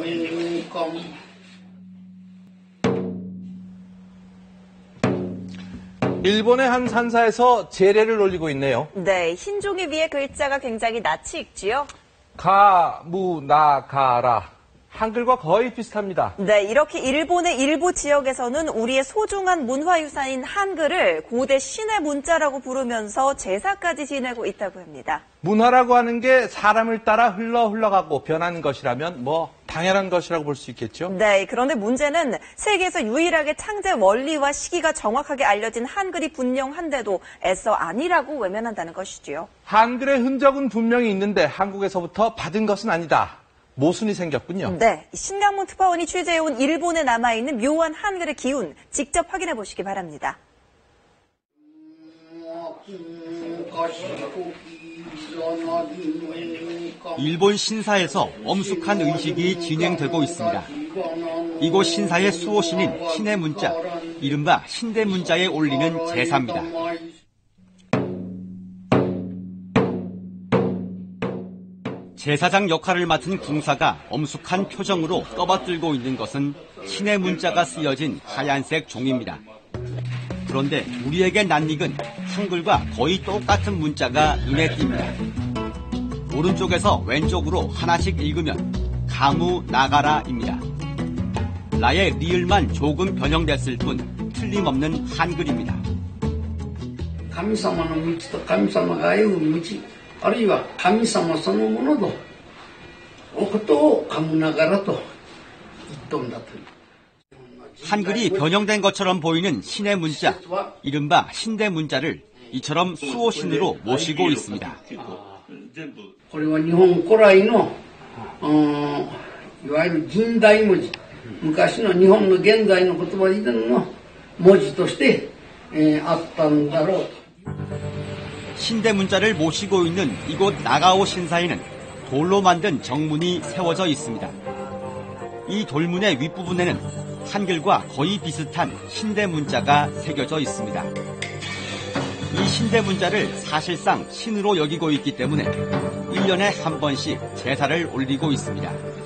웰컴 일본의 한 산사에서 재래를 올리고 있네요. 네, 흰 종이 위에 글자가 굉장히 낯이 익지요. 가 무 나 가라. 한글과 거의 비슷합니다. 네, 이렇게 일본의 일부 지역에서는 우리의 소중한 문화유산인 한글을 고대 신의 문자라고 부르면서 제사까지 지내고 있다고 합니다. 문화라고 하는 게 사람을 따라 흘러 흘러가고 변하는 것이라면 뭐 당연한 것이라고 볼 수 있겠죠. 네, 그런데 문제는 세계에서 유일하게 창제 원리와 시기가 정확하게 알려진 한글이 분명한데도 애써 아니라고 외면한다는 것이지요. 한글의 흔적은 분명히 있는데 한국에서부터 받은 것은 아니다. 모순이 생겼군요. 네, 신강문 특파원이 취재해온 일본에 남아있는 묘한 한글의 기운 직접 확인해 보시기 바랍니다. 일본 신사에서 엄숙한 의식이 진행되고 있습니다. 이곳 신사의 수호신인 신의 문자, 이른바 신대 문자에 올리는 제사입니다. 제사장 역할을 맡은 궁사가 엄숙한 표정으로 떠받들고 있는 것은 신의 문자가 쓰여진 하얀색 종입니다. 그런데 우리에게 낯익은 한글과 거의 똑같은 문자가 눈에 띕니다. 오른쪽에서 왼쪽으로 하나씩 읽으면 가무 나가라입니다. 라의 리을만 조금 변형됐을 뿐 틀림없는 한글입니다. 감사만 무지도 감사만 가요 무지 あるいは神様そのものとのことを噛むながらと言っとんだという。 한글이 변형된 것처럼 보이는 신의 문자, 이른바 신대 문자를 이처럼 수호신으로 모시고 있습니다. こ 신대 문자를 모시고 있는 이곳 나가오 신사에는 돌로 만든 정문이 세워져 있습니다. 이 돌문의 윗부분에는 한글과 거의 비슷한 신대 문자가 새겨져 있습니다. 이 신대 문자를 사실상 신으로 여기고 있기 때문에 1년에 한 번씩 제사를 올리고 있습니다.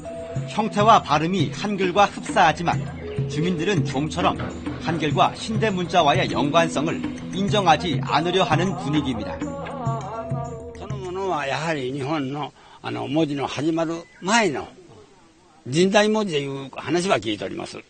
형태와 발음이 한글과 흡사하지만 주민들은 좀처럼 한글과 신대 문자와의 연관성을 인정하지 않으려 하는 분위기입니다. そのものはやはり日本のあの文字の始まる前の人代文字でいう話は聞いております。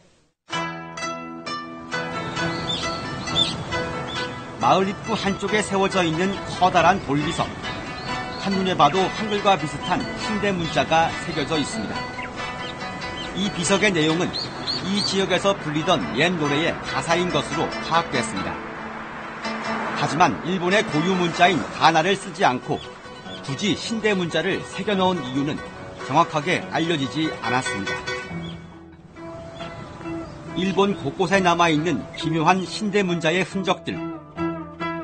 마을 입구 한쪽에 세워져 있는 커다란 돌비석. 한눈에 봐도 한글과 비슷한 신대 문자가 새겨져 있습니다. 이 비석의 내용은 이 지역에서 불리던 옛 노래의 가사인 것으로 파악됐습니다. 하지만 일본의 고유 문자인 가나를 쓰지 않고 굳이 신대 문자를 새겨넣은 이유는 정확하게 알려지지 않았습니다. 일본 곳곳에 남아있는 기묘한 신대 문자의 흔적들.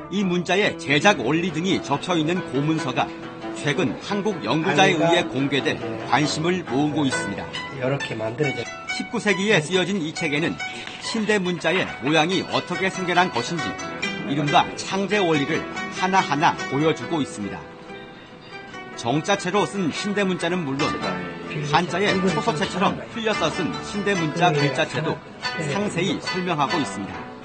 이 문자의 제작 원리 등이 적혀 있는 고문서가 최근 한국 연구자에 의해 공개돼 관심을 모으고 있습니다. 이렇게 만들어져 19세기에 쓰여진 이 책에는 신대 문자의 모양이 어떻게 생겨난 것인지 이른바 창제 원리를 하나하나 보여주고 있습니다. 정자체로 쓴 신대 문자는 물론 한자의 초서체처럼 흘려 써쓴 신대 문자 글자체도 상세히 설명하고 있습니다.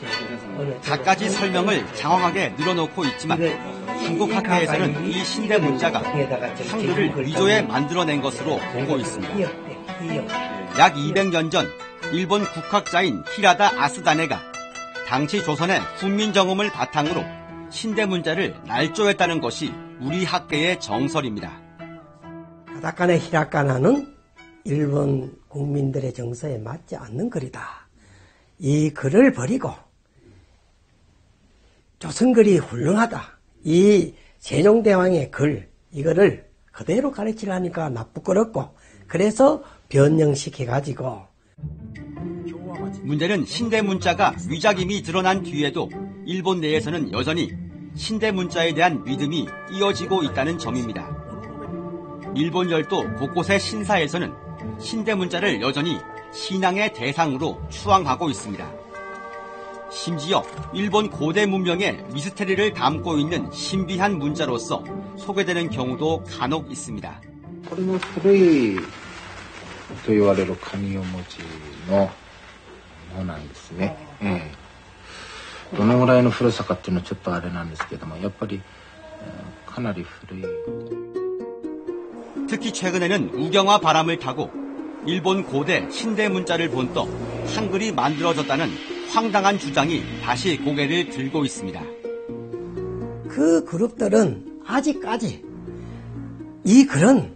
갖가지 설명을 장황하게 늘어놓고 있지만 한국 학회에서는 이 신대 문자가 한글을 위조해 만들어낸 것으로 보고 있습니다. 약 200년 전 일본 국학자인 히라다 아스다네가 당시 조선의 훈민정음을 바탕으로 신대 문자를 날조했다는 것이 우리 학계의 정설입니다. 가다카네 히라카나는 일본 국민들의 정서에 맞지 않는 글이다. 이 글을 버리고 조선글이 훌륭하다. 이 세종대왕의 글 이거를 그대로 가르치려니까 나쁘거렸고 그래서 변형시켜 가지고 문제는 신대 문자가 위작임이 드러난 뒤에도 일본 내에서는 여전히 신대 문자에 대한 믿음이 이어지고 있다는 점입니다. 일본 열도 곳곳의 신사에서는 신대 문자를 여전히 신앙의 대상으로 추앙하고 있습니다. 심지어 일본 고대 문명의 미스테리를 담고 있는 신비한 문자로서 소개되는 경우도 간혹 있습니다. これの古いと言われる紙お文字のものなんですね。ええどのぐらいの古さかっていうのはちょっとあれなんですけども、やっぱり、えーかなり古い。 특히 최근에는 우경화 바람을 타고 일본 고대 신대 문자를 본떠 한글이 만들어졌다는 황당한 주장이 다시 고개를 들고 있습니다. 그 그룹들은 아직까지 이 글은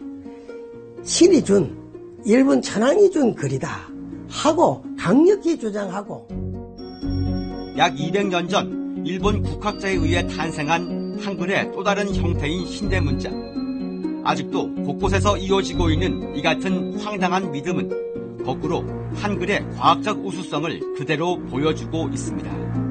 신이 준 일본 천황이 준 글이다 하고 강력히 주장하고 약 200년 전 일본 국학자에 의해 탄생한 한글의 또 다른 형태인 신대 문자. 아직도 곳곳에서 이어지고 있는 이 같은 황당한 믿음은 거꾸로 한글의 과학적 우수성을 그대로 보여주고 있습니다.